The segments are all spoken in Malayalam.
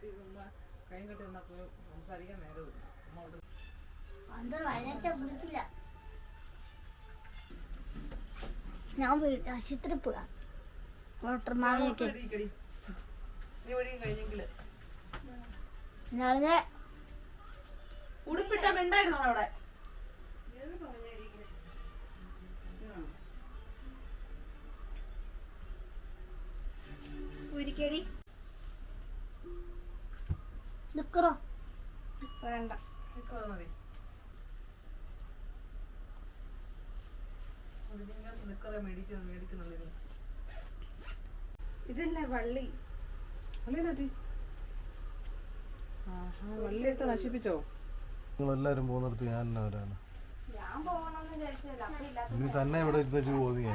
കുത്തി ഉമ്മ കൈ കെട്ടി നിന്നപ്പോൾ സംസാരിക്കാൻ നേരമില്ല. അമ്മ അവിടെ അത് വയനാറ്റ പിടിക്കില്ല ഞാൻ വീ- ആശുപത്രി പോകാം ഡോക്ടർ മാവിയൊക്കെ ഇടിക്കടി. ഈ വഴിയും കഴിഞ്ഞെങ്കിൽ. ഞാനെ ഉടുപ്പിട്ട അവിടെ? ഒരിക്കടി നിക്കറോ? വേണ്ട ഇതല്ലേ വള്ളി? വള്ളിയൊക്കെ നശിപ്പിച്ചോ? നിങ്ങളെല്ലാരും പോകുന്നിടത്ത് ഞാൻ തന്നെ വരാണ് ഞാൻ പോകണമെന്ന് വിചാരിച്ചല്ല ഇല്ലാത്ത നീ തന്നെ ഇവിടെ ഇരുന്നിട്ട് പോകുന്നേ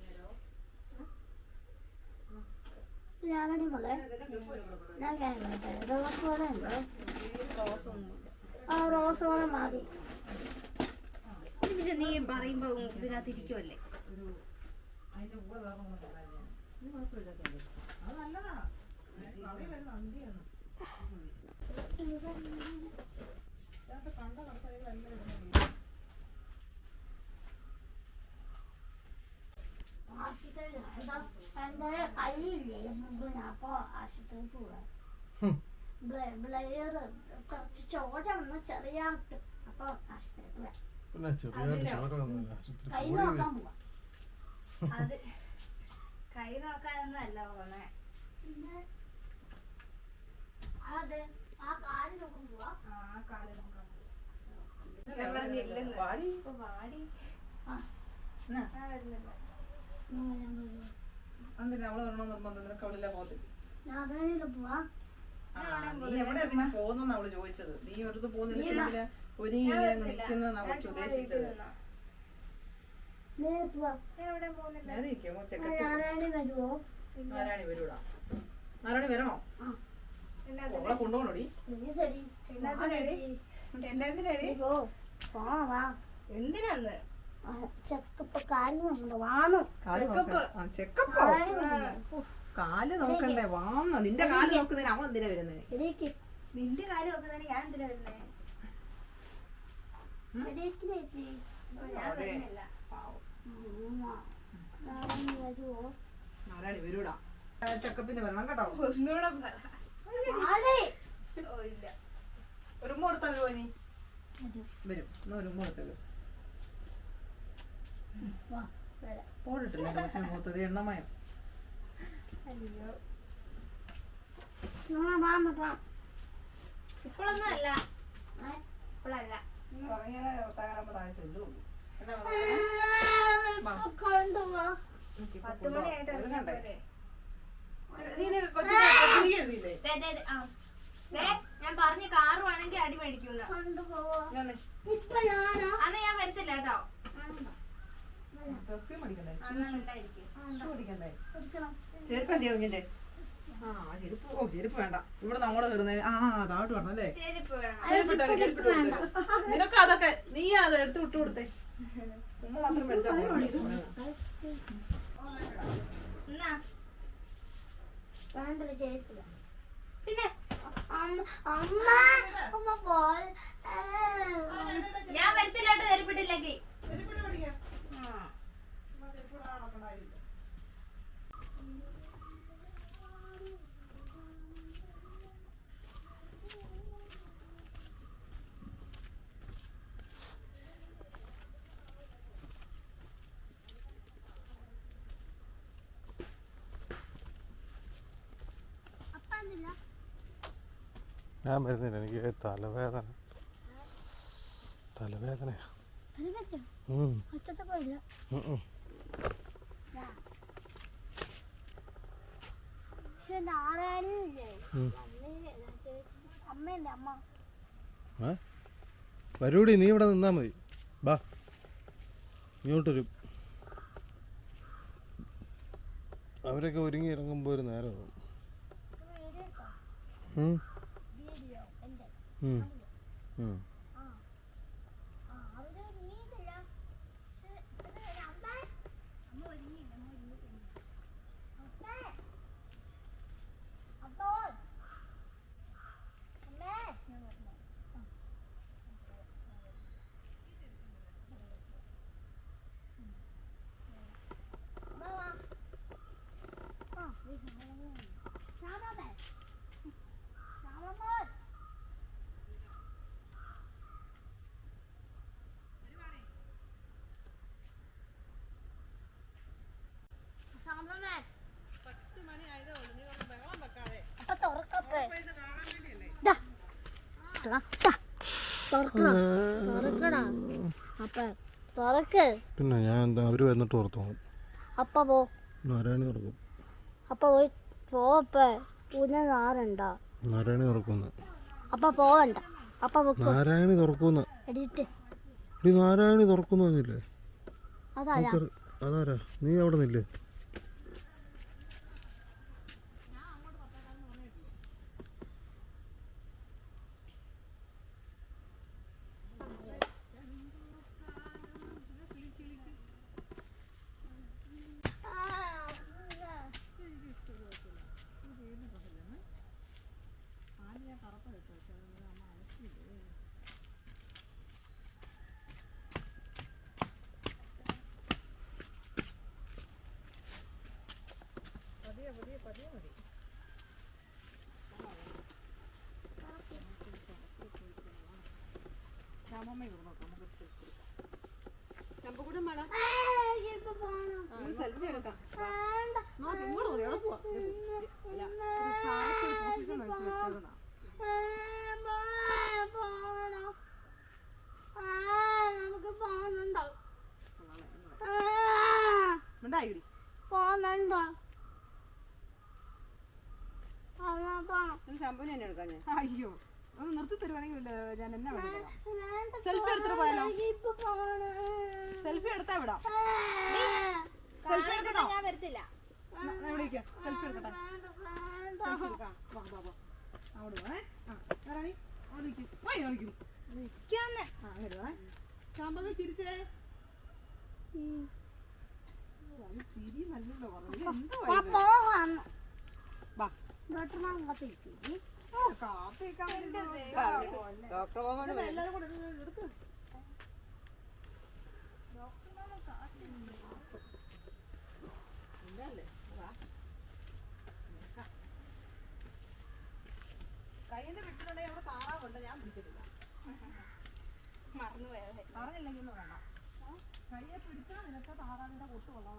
ഞാനടി മോളെ. ഞാൻ കേൾക്കട്ടെ റോസ് പോലെ ഉണ്ടോ? ആ റോസ് പോലെ മതി പിന്നെ നീ പറയുമ്പോ ഇതിനകത്ത് ഇരിക്കുമല്ലേ എന്താ പിന്നെ ചെറിയ ചോര വന്നു ആശുപത്രി കൈ പോയി നോക്കാൻ പോവാ അത് കൈ നോക്കാനൊന്നും അല്ല പോണേ. വാടി. വാടി എന്നാ? ആ വരുന്നില്ല എന്തിനാ അവൾ വരണോ നിർബന്ധം? നിനക്ക് അവളില്ല പോകത്തില്ല. നീ എവിടെ പിന്നെ പോകുന്ന അവൾ ചോദിച്ചത്. നീ ഒരിടത്ത് പോകുന്നില്ല. ഒരുങ്ങി ഇങ്ങനെ നിൽക്കുന്ന ഉദ്ദേശിച്ചത്? നാരായണി വരൂടാ. നാരായണി വരണോ? അവളെ കൊണ്ടുപോകണോടി. എന്തിനാന്ന്? ചെക്കപ്പ് കാൽ നോക്കണ്ട വാന്ന്. കാൽ നോക്കണ്ട. വാന്ന. നിന്റെ കാൽ നോക്കുന്നതിന് അവൻ എന്തിനാ വരുന്നത് നിന്റെ കാൽ നോക്കുന്നതിന് ഞാൻ എന്തിനാ വരുന്നേ? എടീക്ക് ചേച്ചി. ഞാൻ വരുന്നില്ല. നാരായണി വരുവോ? നാരായണി വരൂടാ. ചെക്കപ്പിന് വരണം കേട്ടോ. ഒന്നുകൂടെ ഒരു വരും. എന്നാ ഒരു വരാം പോടിട്ടില്ല മൂത്തത് എണ്ണമയം. അയ്യോ. ഇപ്പോഴൊന്നും അല്ല? ഇപ്പോഴല്ല പത്ത് ഞാൻ പറഞ്ഞ കാറ് വേണമെങ്കിൽ അടി മേടിക്കൂന്ന്. അന്ന് ഞാൻ വരത്തില്ല കേട്ടോ. പെർഫ്യൂം അടിക്കണ്ടേ? അന്ന് ഉണ്ടായിരിക്കും ഷൂ. അടിക്കണ്ടേ? എടുക്കണം ചെരുപ്പ് എന്തിയാ കുഞ്ഞിന്റെ ആ ചെരുപ്പ്. ഓ ചെരുപ്പ് വേണ്ട. ഇവിടെ നമ്മൾ കയറുന്നതിന് ആ വേണം. അല്ലേ കൊടുത്തേ. നിനക്ക് അതൊക്കെ നീ അത് എടുത്ത് വിട്ടു കൊടുത്തേ. ഉമ്മ മാത്രം മേടിച്ചാൽ പിന്നെ അമ്മ അമ്മ പോൽ ഞാൻ വരുത്തില്ലാട്ട് തെരുപ്പിട്ടില്ലെങ്കിൽ ചെരുപ്പിട്ടില്ലെങ്കിൽ അപ്പ എന്തില്ല ഞാൻ വരുന്നില്ല എനിക്ക് തലവേദന. തലവേദനയാ. വരൂടി നീ ഇവിടെ നിന്നാ മതി. ബാ. ഇങ്ങോട്ടൊരു അവരൊക്കെ ഒരുങ്ങി ഇറങ്ങുമ്പോൾ ഒരു നേരമാകും 嗯嗯。പിന്നെ ഞാൻ അവർ വന്നിട്ട് ഓർത്തു അപ്പ പോ. നാരായണി ഉറക്കും അപ്പ പോയി ഊന നാറുണ്ടോ? നാരായണി ഉറക്കുന്നു അപ്പ പോവണ്ട. അപ്പ പൊക്കോ. നാരായണി തുറക്കുന്ന എഡിറ്റ് നാരായണി തുറക്കുന്നു അതാരാ? നീ അവിടെ നില്ലേ ചമ്പക്കുടം വേണം ഇപ്പൊ പോണം സെൽഫി എടുക്കാം വേണ്ട നോക്ക്, ഇങ്ങോട്ട് നോക്ക്, എവിടെ പോവാ? ദേ പോ. അല്ല, ഒരു ചാരത്ത് ഒരു position വെച്ച് വെച്ചേക്കുന്നതാ. പോകണം നമുക്ക് പോകുന്നുണ്ടോ മിണ്ടായിടി. പോകുന്നുണ്ടോ പോണം ഇത് തന്നെ എടുക്കാം ഞാൻ. അയ്യോ ഒന്ന് നിർത്തി തരുവാണെങ്കിൽ ഞാൻ എന്നാ വേണം സെൽഫി എടുത്തിട്ട് പോയാലോ? ഇപ്പൊ പോണം. സെൽഫി എടുത്താ വിടാം. സെൽഫി എടുക്കട്ടോ? ഞാൻ വരത്തില്ല. എവിടെ സെൽഫി എടുക്കട്ടെ? സെൽഫി എടുക്കാം. വാ വാ വാ. അവിടെ വാ, ആ വരാണി അവിടെ പോയി കളിക്കും നിക്കാന്ന്. ആ അങ്ങനെ വാ. ചാമ്പങ്ങ ചിരിച്ചേ. ചിരി നല്ലതോ പറഞ്ഞു എന്തോ കയ്യിന്റെ വിട്ടിട്ടുണ്ടെങ്കിൽ അവിടെ താറാവുണ്ട് ഞാൻ പിടിച്ചിട്ടില്ല മറന്നു പോയത് പറഞ്ഞില്ലെങ്കിൽ വേണ്ട. കയ്യെ പിടിച്ചാൽ നിനക്ക് താറാവിന്റെ കൊട്ട് കൊള്ളാൻ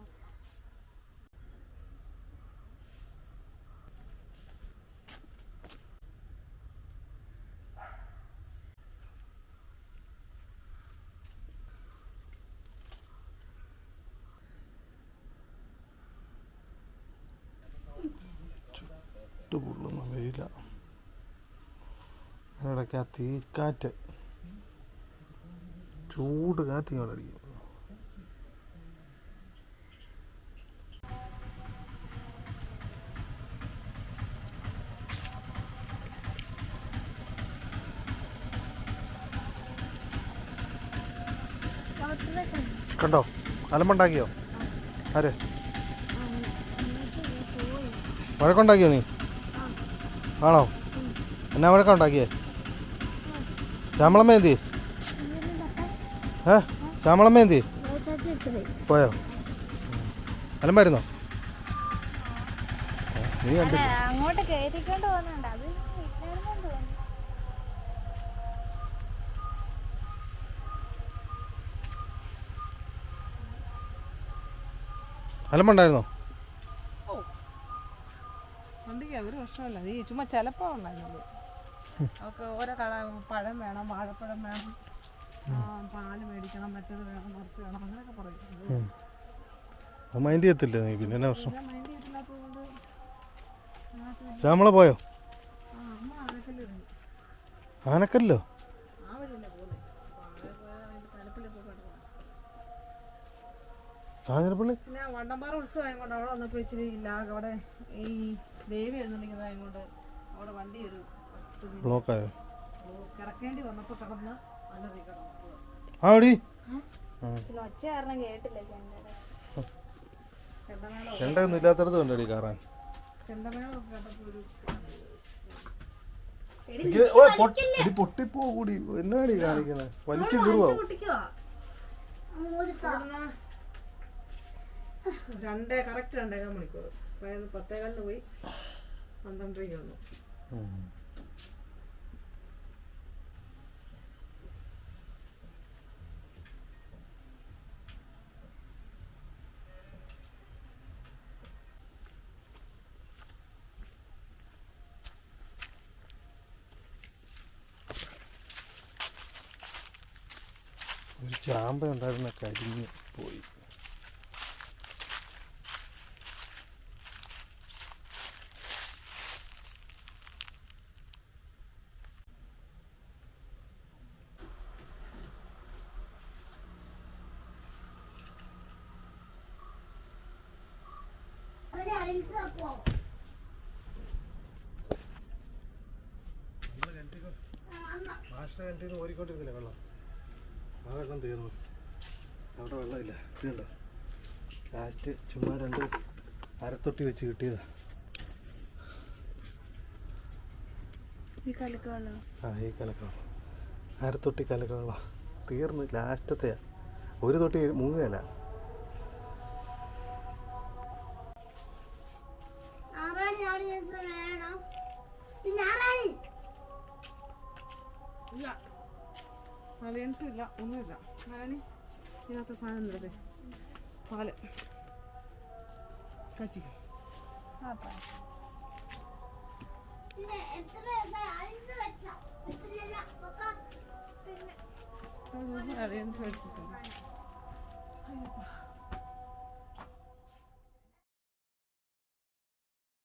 ചുട്ട് പൊള്ളുന്ന വെയില. അതിനിടയ്ക്ക് ആ തീക്കാറ്റ് ചൂട് കാറ്റ് ഞാൻ അടിക്കും. കണ്ടോ? അലമ്പുണ്ടാക്കിയോ? ആര്? വഴക്കുണ്ടാക്കിയോ നീ? ആണോ? എന്നാ വഴക്കുണ്ടാക്കിയേ ശ്യാമളമ്മ എന്തി ഏ? ശ്യാമളമ്മ എന്തി പോയോ? അലമ്പായിരുന്നോ നീ കണ്ടു അങ്ങോട്ട് കയറ്റിക്കൊണ്ട് പോകുന്നുണ്ട്. അത് വീട്ടിലായിരുന്നു തോന്നുന്നു അലമ്പുണ്ടായിരുന്നോ വണ്ടിക്ക് ഒരു പ്രശ്നമില്ല നീ ചുമ്മാ ചിലപ്പോ ഉണ്ടായിരുന്നത് അവർക്ക് ഓരോ കട പഴം വേണം വാഴപ്പഴം വേണം. പാൽ മേടിക്കണം മറ്റേത് വേണം മറിച്ച് വേണം അങ്ങനെയൊക്കെ പറയും. മൈൻഡ് ചെയ്യത്തില്ല നീ? പിന്നെ എന്നാ പ്രശ്നം? ശ്യാമള പോയോ? ആനക്കല്ലോ കാഞ്ഞിരപ്പള്ളി പിന്നെ വണ്ടമ്പാറ ഉത്സവം അവിടെ വന്നപ്പോൾ ഇച്ചിരി ഇല്ല അവിടെ ഈ ദേവി എഴുന്നള്ളിക്കുന്നതായത് അങ്ങോട്ട് അവിടെ വണ്ടി ഒരു ബ്ലോക്കായോ? കിടക്കേണ്ടി വന്നപ്പോൾ കിടന്ന് അലറി കിടന്നു ഒച്ച കാരണം കേട്ടില്ല ചെണ്ടമേളം ചെണ്ടയൊന്നും ഇല്ലാത്തടത്ത് കണ്ടടി കയറാൻ ചെണ്ടമേളമൊക്കെ കേട്ടപ്പോൾ ഒരു പൊട്ടിപ്പോ കൂടി. എന്നാടി കാണിക്കുന്നത് വലിച്ചു കീറുവാ? രണ്ടേ കറക്റ്റ് രണ്ടേകാൽ മണിക്കൂർ പതിനൊന്ന് പത്തേകാലിന് പോയി പന്ത്രണ്ടരയ്ക്ക് വന്നു. ഒരു ചാമ്പ ഉണ്ടായിരുന്ന കരിഞ്ഞ് പോയി അവിടെ ഓടിക്കൊണ്ടിരുന്നില്ല വെള്ളം. തീർന്നു അവിടെ വെള്ളമില്ല ഇതുണ്ടോ കാറ്റ് ചുമ്മാ രണ്ട് അരത്തൊട്ടി വെച്ച് കിട്ടിയതാ. ഈ ആ ഈ കലക്കവെള്ളം അരത്തൊട്ടി കലക്കവെള്ളം തീർന്നു ലാസ്റ്റത്തെയാ. ഒരു തൊട്ടി മുങ്ങുകയല്ല. അലയൻസും ഇല്ല ഒന്നുമില്ല. ഞാൻ ഇതിനകത്ത് സാധനം നിർത്തേ പാൽ. കച്ചി അലയൻസ് വെച്ചിട്ടുണ്ട്. അയ്യപ്പാ